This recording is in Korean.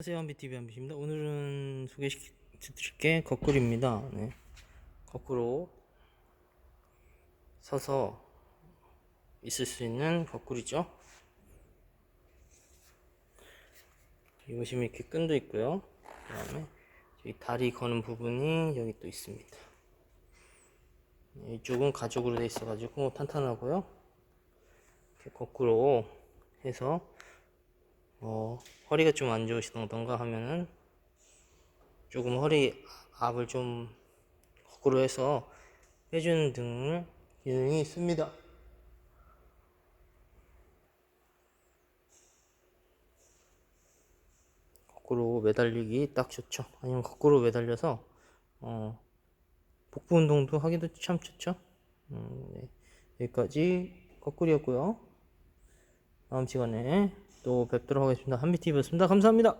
안녕하세요 한비TV 한비입니다. 오늘은 소개시켜드릴 게 거꾸리입니다. 네. 거꾸로 서서 있을 수 있는 거꾸리죠. 여기 보시면 이렇게 끈도 있고요. 그 다음에 여기 다리 거는 부분이 여기 또 있습니다. 네, 이쪽은 가죽으로 되어 있어 가지고 탄탄하고요. 이렇게 거꾸로 해서 뭐 허리가 좀 안 좋으시던가 하면은 조금 허리 압을 좀 거꾸로 해서 빼주는 등 기능이 있습니다. 거꾸로 매달리기 딱 좋죠. 아니면 거꾸로 매달려서 어, 복부 운동도 하기도 참 좋죠. 음, 네. 여기까지 거꾸리였고요. 다음 시간에 또 뵙도록 하겠습니다. 한비TV였습니다. 감사합니다.